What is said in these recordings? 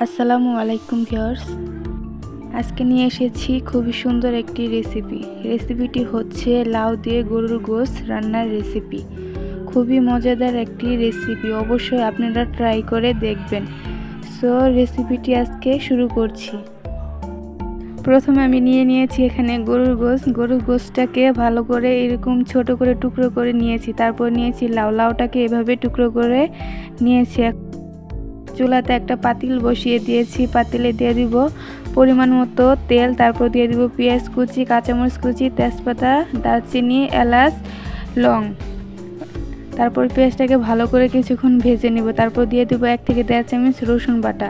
আসসালামু আলাইকুম ভিউয়ার্স। আজকে নিয়ে এসেছি খুবই সুন্দর একটি রেসিপি। রেসিপিটি হচ্ছে লাউ দিয়ে গরুর গোস রান্নার রেসিপি। খুবই মজাদার একটি রেসিপি, অবশ্যই আপনারা ট্রাই করে দেখবেন। সো, রেসিপিটি আজকে শুরু করছি। প্রথমে আমি নিয়ে নিয়েছি এখানে গরুর গোস গরুর গোসটাকে ভালো করে এরকম ছোট করে টুকরো করে নিয়েছি। তারপর নিয়েছি লাউ। লাউটাকে এভাবে টুকরো করে নিয়েছি। চুলাতে একটা পাতিল বসিয়ে দিয়েছি, পাতিলে দিয়ে দিব পরিমাণ মতো তেল, তারপর দিয়ে দিব পেঁয়াজ কুচি, কাঁচামরিচ কুচি, তেজপাতা, দারচিনি, এলাচ, লং। তারপর পেঁয়াজটাকে ভালো করে কিছুক্ষণ ভেজে নিব। তারপর দিয়ে দিব এক থেকে দেড় চামচ রসুন বাটা।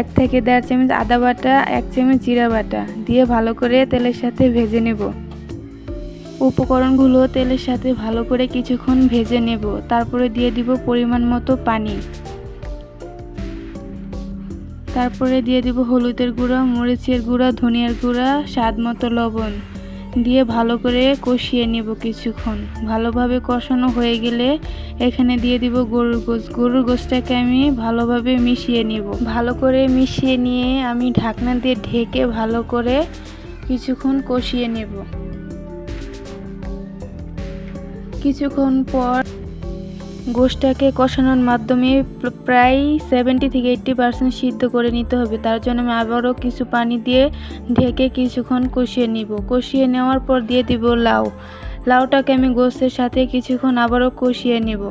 এক থেকে দেড় চামচ আদা বাটা, এক চামচ জিরা বাটা। দিয়ে ভালো করে তেলের সাথে ভেজে নেব। উপকরণগুলো তেলের সাথে ভালো করে কিছুক্ষণ ভেজে নেব। তারপরে দিয়ে দিব পরিমাণ মতো পানি। তারপরে দিয়ে দিব হলুদের গুঁড়া, মরিচের গুঁড়া, ধনিয়ার গুঁড়া, স্বাদ মতো লবণ। দিয়ে ভালো করে কষিয়ে নেব কিছুক্ষণ। ভালোভাবে কষানো হয়ে গেলে এখানে দিয়ে দিব গরুর গোস গরুর গোসটাকে আমি ভালোভাবে মিশিয়ে নেব। ভালো করে মিশিয়ে নিয়ে আমি ঢাকনা দিয়ে ঢেকে ভালো করে কিছুক্ষণ কষিয়ে নেব। কিছুক্ষণ পর গোশটাকে কষানোর মাধ্যমে প্রায় সেভেন্টি থেকে এইট্টি পার্সেন্ট সিদ্ধ করে নিতে হবে। তার জন্য আমি আবারও কিছু পানি দিয়ে ঢেকে কিছুক্ষণ কষিয়ে নিব। কষিয়ে নেওয়ার পর দিয়ে দিব লাউ। লাউটাকে আমি গোস্তের সাথে কিছুক্ষণ আবারও কষিয়ে নেব।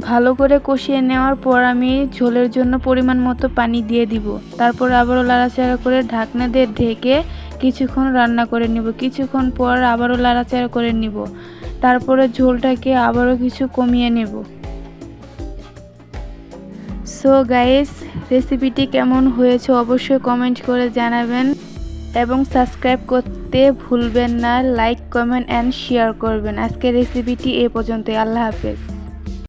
ভালো করে কষিয়ে নেওয়ার পর আমি ঝোলের জন্য পরিমাণ মতো পানি দিয়ে দিব। তারপর আবারও লাড়াচাড়া করে ঢাকনা দিয়ে ঢেকে কিছুক্ষণ রান্না করে নিব। কিছুক্ষণ পর আবারও লাড়াচাড়া করে নিব। তারপরে ঝোলটাকে আবারও কিছু কমিয়ে নেব। সো গাইস রেসিপিটি কেমন হয়েছে অবশ্যই কমেন্ট করে জানাবেন এবং সাবস্ক্রাইব করতে ভুলবেন না লাইক কমেন্ট অ্যান্ড শেয়ার করবেন। আজকের রেসিপিটি এ পর্যন্তই। আল্লাহ হাফেজ।